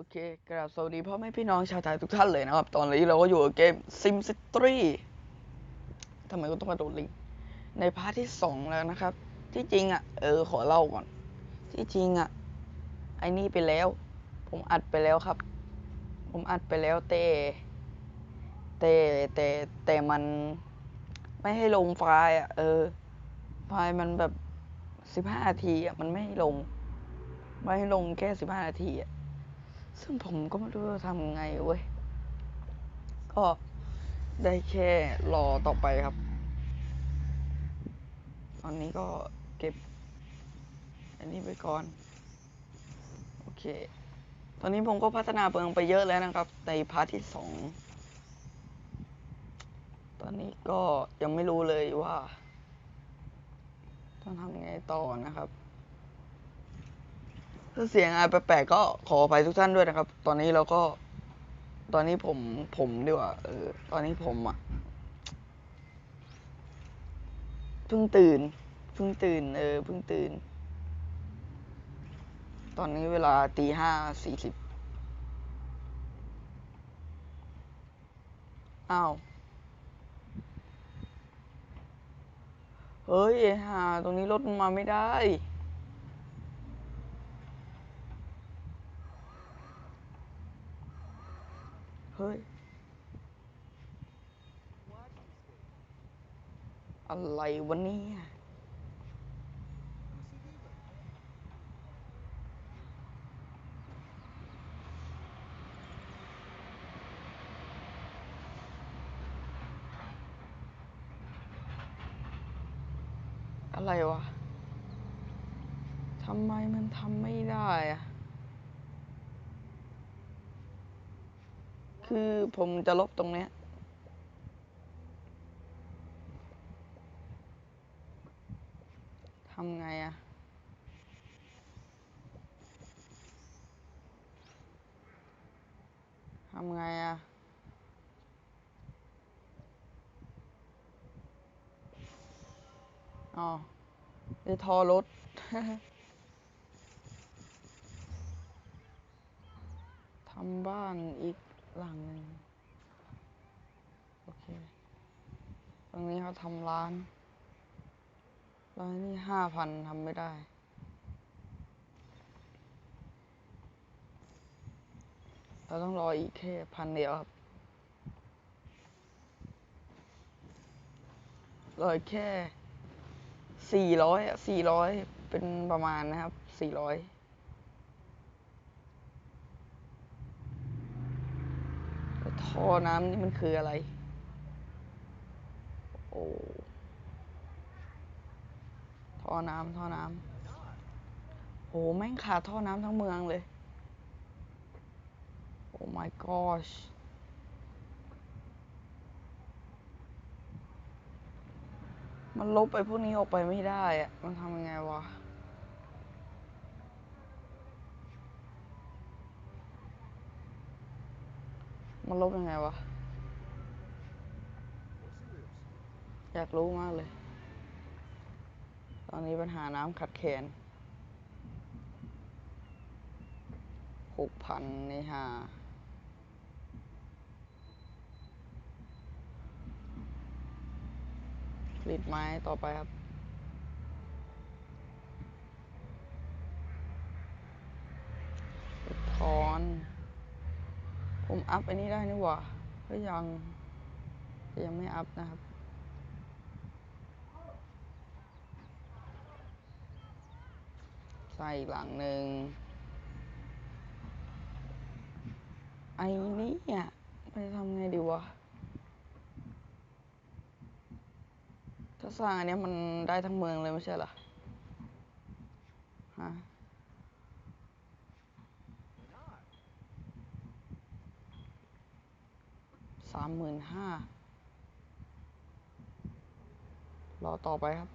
โอเคกราบสวัสดีพ่อแม่พี่น้องชาวไทยทุกท่านเลยนะครับ ตอนนี้เราก็อยู่กับเกม Sim City ทำไมก็ต้องกระโดดลิงในพาร์ทที่สองแล้วนะครับ ที่จริงอะ เออ ขอเล่าก่อน ที่จริงอะ ไอ้นี่ไปแล้ว ผมอัดไปแล้วครับ ผมอัดไปแล้วแต่แต่แต่แต่มันไม่ให้ลงไฟล์อะ เออ ไฟล์มันแบบสิบห้านาทีอะ มันไม่ให้ลง ไม่ให้ลงแค่สิบห้านาทีอะ ซึ่งผมก็ไม่รู้จะทำไงเว้ย ก็ได้แค่รอต่อไปครับ ตอนนี้ก็เก็บ อันนี้ไปก่อน โอเค ตอนนี้ผมก็พัฒนาเปิงไปเยอะแล้วนะครับ ในพาร์ทที่สอง ตอนนี้ก็ยังไม่รู้เลยว่า ต้องทำยังไงต่อนะครับ ถ้าเสียงอะไรแปลกๆก็ขออภัยทุกท่านด้วยนะครับ ตอนนี้เราก็ ตอนนี้ผมผมดีกว่า เออ ตอนนี้ผมอะเพิ่งตื่นเพิ่งตื่น เออเพิ่งตื่น ตอนนี้เวลาตีห้าสี่สิบอ้าวเฮ้ยหาตรงนี้รถมาไม่ได้ ฮ้ย อะไรวะเนี่ยอะไรวะทำไมมันทำไม่ได้อะ คือผมจะลบตรงเนี้ยทำไงอะทำไงอะอ๋อได้ทอรถทำบ้านอีก หลังหนึ่งโอเค ตรงนี้เขาทำร้าน ร้านนี่ห้าพันทำไม่ได้ เราต้องรออีกแค่พันเดียวครับรออีกแค่สี่ร้อยอะสี่ร้อยเป็นประมาณนะครับสี่ร้อย ท่อน้ำนี่มันคืออะไร โอ้ท่อน้ำท่อน้ำโอ้แม่งขาดท่อน้ำทั้งเมืองเลย โอ้ my gosh มันลบไปพวกนี้ออกไปไม่ได้อะมันทำยังไงวะ มันลบยังไงวะ อยากรู้มากเลย ตอนนี้ปัญหาน้ำขัดแคลนหกพันนี่ฮะผลิตไม้ต่อไปครับถอน ผมอัพอันนี้ได้นี่หว่าก็ยังยังไม่อัพนะครับ ใส่อีกหลังหนึ่งไอ้นี่อะไปทำไงดีวะถ้าสร้างอันนี้มันได้ทั้งเมืองเลยไม่ใช่เหรอฮะ สามหมื่นห้ารอต่อไปครับ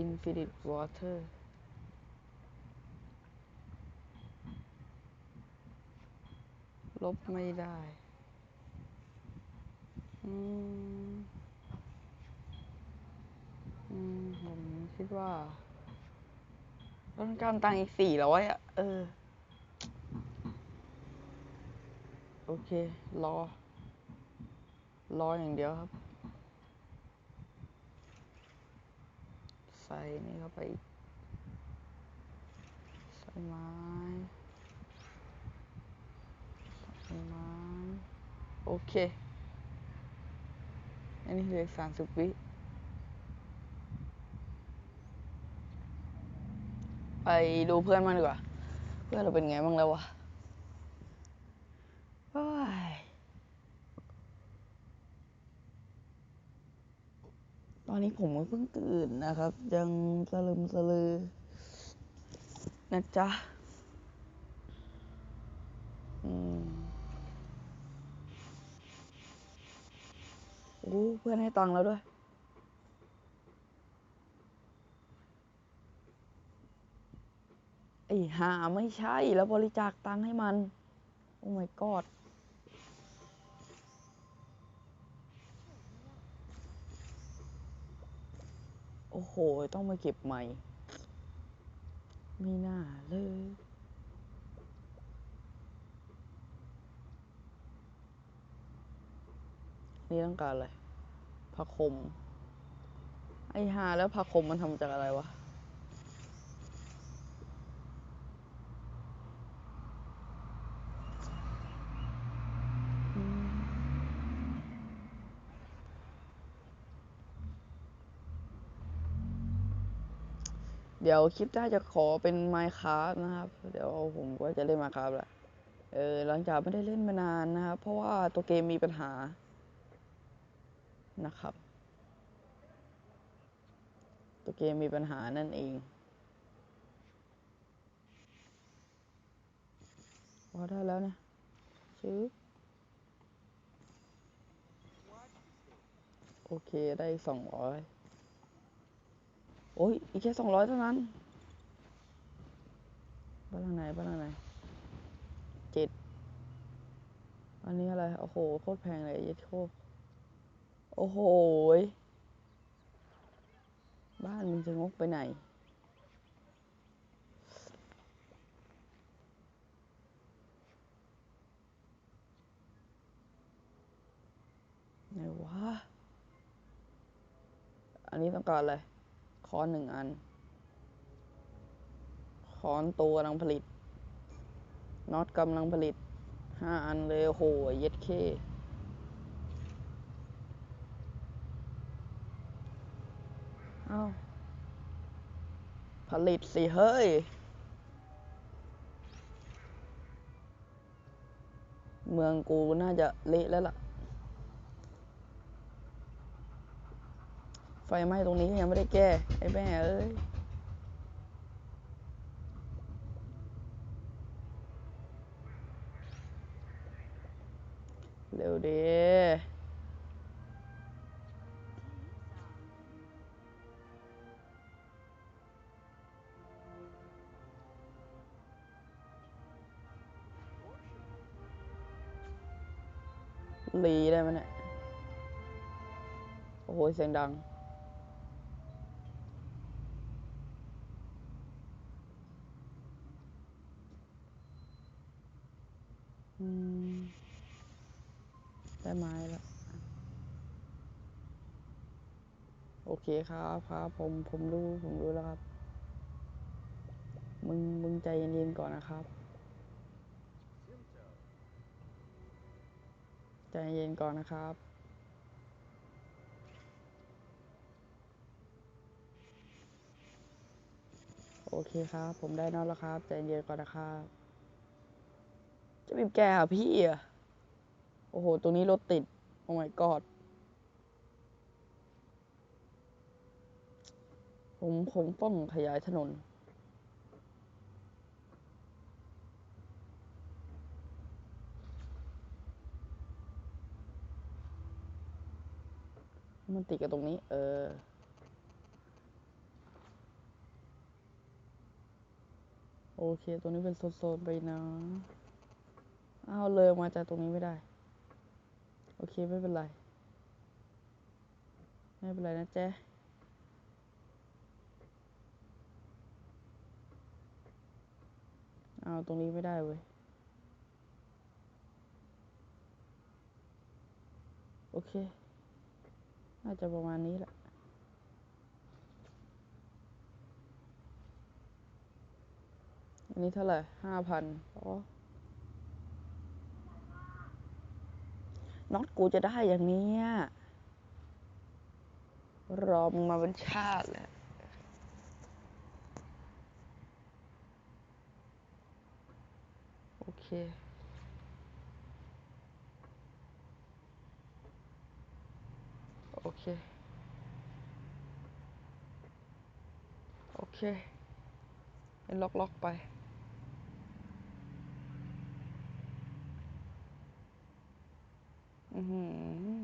Infinite Water ลบไม่ได้อืมผมคิดว่า ต้องการตังค์อีกสี่ร้อยอะ เออ โอเค รอ รออย่างเดียวครับ ใส่นี่เข้าไป ใส่ไม้ ใส่ไม้ โอเค อันนี้เหลือสามสิบวิ ไปดูเพื่อนมางดีกว่า เพื่อนเราเป็นไงบ้างแล้ววะตอนนี้ผมก็เพิ่งตื่นนะครับ ยังสลึมสลือ นะจ๊ะอืมโอ้เพื่อนให้ตังค์แล้วด้วย ไอ้หาไม่ใช่แล้วบริจาคตังค์ให้มัน โอ้ my god โอ้โห ต้องมาเก็บใหม่ มีหน้าเลยนี่ต้องการอะไรผักขม ไอ้หาแล้วผักขมมันทำจากอะไรวะ เดี๋ยวคลิปหน้าจะขอเป็น Minecraft นะครับ เดี๋ยวผมก็จะเล่น Minecraft แหละเออหลังจากไม่ได้เล่นมานานนะครับ เพราะว่าตัวเกมมีปัญหานะครับ ตัวเกมมีปัญหานั่นเองพอได้แล้วนี่ยชื้อโอเคได้สองร้อย โอ้ย อีกแค่สองร้อยเท่านั้นบ้านหลังไหนบ้านหลังไหนเจ็ดอันนี้อะไร โอ้โห โคตรแพงเลยเย็ดโคตรโอ้โห บ้านมึงจะงกไปไหน ไหนวะ อันนี้ต้องการอะไร ค้อนหนึ่งอัน ค้อนตัวกำลังผลิต น็อตกำลังผลิตห้าอันเลยโหเย็ดเคเอาผลิตสิ เฮ้ย เมืองกูน่าจะเละแล้วล่ะ ไฟไหม้ตรงนี้ยังไม่ได้แก้ ไอ้แม่เอ้ยเร็วดีรีได้ไหมเนี่ย โอ้โห เสียงดัง ได้ไม้แล้ว โอเคครับครับผมผมรู้ผมรู้แล้วครับ มึงมึงใจเย็นๆก่อนนะครับ ใจเย็นก่อนนะครับโอเคครับ ผมได้นอนแล้วครับ ใจเย็นก่อนนะครับ จะบีบแกอะพี่อะโอ้โห ตรงนี้รถติด โอ้ my god ผมคงต้องขยายถนน มันติดกับตรงนี้ เออโอเคตรงนี้เป็นโซนๆไปนะ เอาเลยมาจากตรงนี้ไม่ได้ โอเคไม่เป็นไร ไม่เป็นไรนะแจ๊เอาตรงนี้ไม่ได้เว้ย โอเค น่าจะประมาณนี้แหละอันนี้เท่าไหร่ห้าพันอ๋อ น็อตกูจะได้อย่างนี้รอมมาเป็นชาติแหละโอเคโอเคโอเคเป็นล็อกล็อกไป อือหือ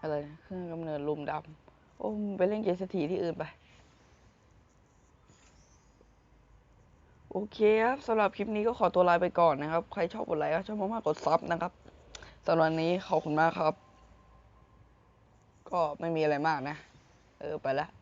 อะไรนะเครื่องกำเนิดลุมดำโอ้มไปเล่นเกมสถีที่อื่นไป โอเคครับสำหรับคลิปนี้ก็ขอตัวลาไปก่อนนะครับ ใครชอบกดไลค์ก็ชอบมากๆกดซับนะครับสำหรับนนี้ขอบคุณมากครับ ก็ไม่มีอะไรมากนะ เออ ไปละ